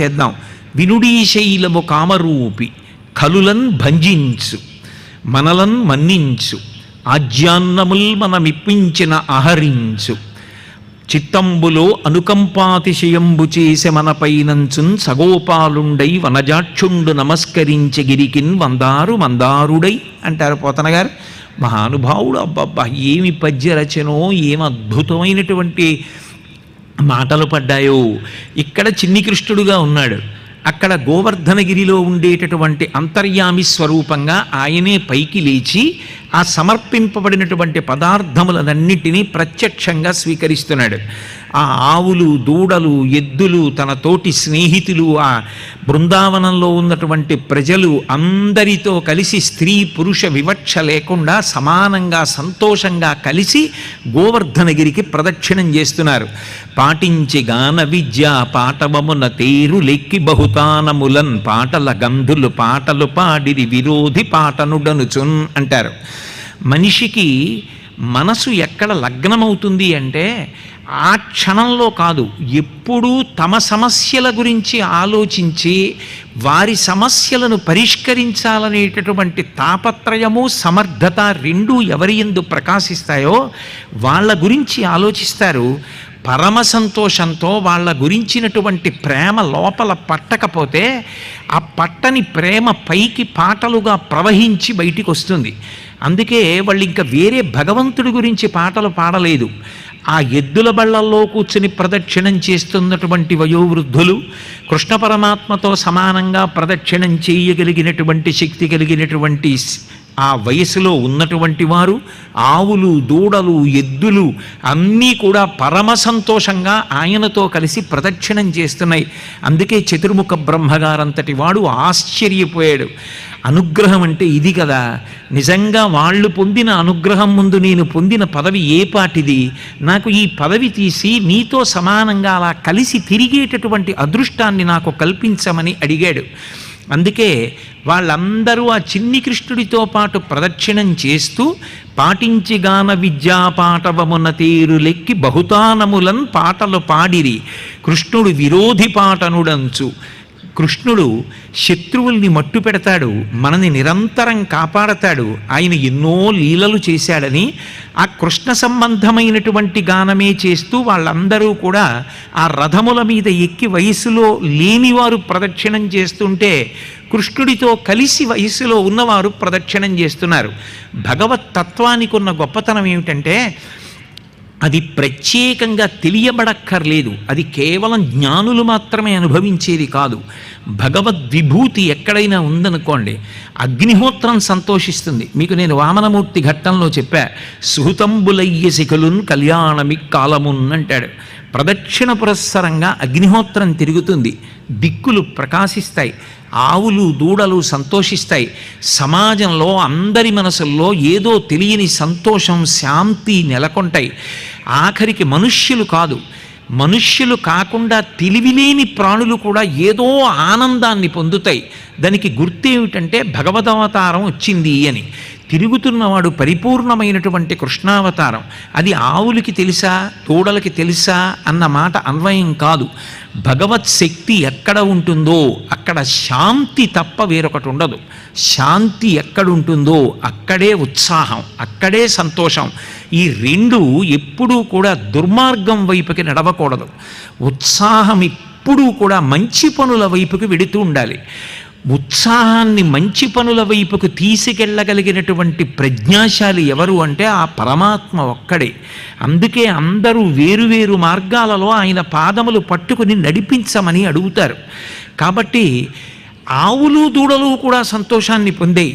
చేద్దాం. వినుడీ శైలము కామరూపి కలులన్ భంజించు మనలన్ మన్నించు ఆజ్యాన్నముల్ మనమిప్పించిన అహరించు. చిత్తంబులో అనుకంపాతిశయంబు చేసె మనపైనంచున్ సగోపాలుండై వనజాక్షుండు నమస్కరించి గిరికిన్ వందారు మందారుడై అంటారు పోతనగారు. మహానుభావుడు అబ్బబ్బా ఏమి పద్య రచనో ఏం అద్భుతమైనటువంటి మాటలు పడ్డాయో. ఇక్కడ చిన్ని కృష్ణుడుగా ఉన్నాడు. అక్కడ గోవర్ధనగిరిలో ఉండేటటువంటి అంతర్యామి స్వరూపంగా ఆయనే పైకి లేచి ఆ సమర్పింపబడినటువంటి పదార్థములన్నిటినీ ప్రత్యక్షంగా స్వీకరిస్తున్నాడు. ఆ ఆవులు దూడలు ఎద్దులు తన తోటి స్నేహితులు ఆ బృందావనంలో ఉన్నటువంటి ప్రజలు అందరితో కలిసి స్త్రీ పురుష వివక్ష లేకుండా సమానంగా సంతోషంగా కలిసి గోవర్ధనగిరికి ప్రదక్షిణం చేస్తున్నారు. పాటించి గాన విద్య పాటవమున తేరు లెక్కి బహుతానములన్ పాటల గంధులు పాటలు పాడిరి విరోధి పాటనుడనుచున్ అంటారు. మనిషికి మనసు ఎక్కడ లగ్నమవుతుంది అంటే ఆ క్షణంలో కాదు ఎప్పుడూ తమ సమస్యల గురించి ఆలోచించి వారి సమస్యలను పరిష్కరించాలనేటటువంటి తాపత్రయము సమర్థత రెండూ ఎవరి ఎందు ప్రకాశిస్తాయో వాళ్ళ గురించి ఆలోచిస్తారు. పరమ సంతోషంతో వాళ్ళ గురించినటువంటి ప్రేమ లోపల పట్టకపోతే ఆ పట్టని ప్రేమ పైకి పాటలుగా ప్రవహించి బయటికి వస్తుంది అందుకే వాళ్ళు ఇంకా వేరే భగవంతుడి గురించి పాటలు పాడలేదు. ఆ ఎద్దుల బళ్ళల్లో కూర్చుని ప్రదక్షిణం చేస్తున్నటువంటి వయోవృద్ధులు కృష్ణ పరమాత్మతో సమానంగా ప్రదక్షిణం చేయగలిగినటువంటి శక్తి కలిగినటువంటి ఆ వయసులో ఉన్నటువంటి వారు ఆవులు దూడలు ఎద్దులు అన్నీ కూడా పరమ సంతోషంగా ఆయనతో కలిసి ప్రదక్షిణం చేస్తున్నాయి. అందుకే చతుర్ముఖ బ్రహ్మగారంతటి వాడు ఆశ్చర్యపోయాడు. అనుగ్రహం అంటే ఇది కదా. నిజంగా వాళ్ళు పొందిన అనుగ్రహం ముందు నేను పొందిన పదవి ఏ పాటిది? నాకు ఈ పదవి తీసి నీతో సమానంగా అలా కలిసి తిరిగేటటువంటి అదృష్టాన్ని నాకు కల్పించమని అడిగాడు. అందుకే వాళ్ళందరూ ఆ చిన్ని కృష్ణుడితో పాటు ప్రదక్షిణం చేస్తూ పాటించి గాన విద్యా తీరు లెక్కి బహుతానములన్ పాటలు పాడిరి. కృష్ణుడు విరోధి పాటనుడంచు. కృష్ణుడు శత్రువుల్ని మట్టు పెడతాడు మనని నిరంతరం కాపాడతాడు ఆయన ఎన్నో లీలలు చేశాడని ఆ కృష్ణ సంబంధమైనటువంటి గానమే చేస్తూ వాళ్ళందరూ కూడా ఆ రథముల మీద ఎక్కి వయసులో లేనివారు ప్రదక్షిణం చేస్తుంటే కృష్ణుడితో కలిసి వయసులో ఉన్నవారు ప్రదక్షిణం చేస్తున్నారు. భగవత్ తత్వానికి ఉన్న గొప్పతనం ఏమిటంటే అది ప్రత్యేకంగా తెలియబడక్కర్లేదు. అది కేవలం జ్ఞానులు మాత్రమే అనుభవించేది కాదు. భగవద్విభూతి ఎక్కడైనా ఉందనుకోండి అగ్నిహోత్రం సంతోషిస్తుంది. మీకు నేను వామనమూర్తి ఘట్టంలో చెప్పా సుహృతంబులయ్య శిఖలున్ కళ్యాణమి కాలమున్ అంటాడు. ప్రదక్షిణ పురస్సరంగా అగ్నిహోత్రం తిరుగుతుంది. దిక్కులు ప్రకాశిస్తాయి. ఆవులు దూడలు సంతోషిస్తాయి. సమాజంలో అందరి మనసుల్లో ఏదో తెలియని సంతోషం శాంతి నెలకొంటాయి. ఆఖరికి మనుష్యులు కాదు. మనుష్యులు కాకుండా తెలివిలేని ప్రాణులు కూడా ఏదో ఆనందాన్ని పొందుతాయి. దానికి గుర్తు ఏమిటంటే భగవదవతారం వచ్చింది అని. తిరుగుతున్నవాడు పరిపూర్ణమైనటువంటి కృష్ణావతారం. అది ఆవులకి తెలుసా తోడలకి తెలుసా అన్న మాట అన్వయం కాదు. భగవత్ శక్తి ఎక్కడ ఉంటుందో అక్కడ శాంతి తప్ప వేరొకటి ఉండదు. శాంతి ఎక్కడుంటుందో అక్కడే ఉత్సాహం అక్కడే సంతోషం. ఈ రెండు ఎప్పుడూ కూడా దుర్మార్గం వైపుకి నడవకూడదు. ఉత్సాహం ఎప్పుడూ కూడా మంచి పనుల వైపుకి వెడుతూ ఉండాలి. ఉత్సాహాన్ని మంచి పనుల వైపుకు తీసుకెళ్ళగలిగినటువంటి ప్రజ్ఞాశాలి ఎవరు అంటే ఆ పరమాత్మ ఒక్కడే. అందుకే అందరూ వేరువేరు మార్గాలలో ఆయన పాదములు పట్టుకుని నడిపించమని అడుగుతారు. కాబట్టి ఆవులు దూడలు కూడా సంతోషాన్ని పొందాయి.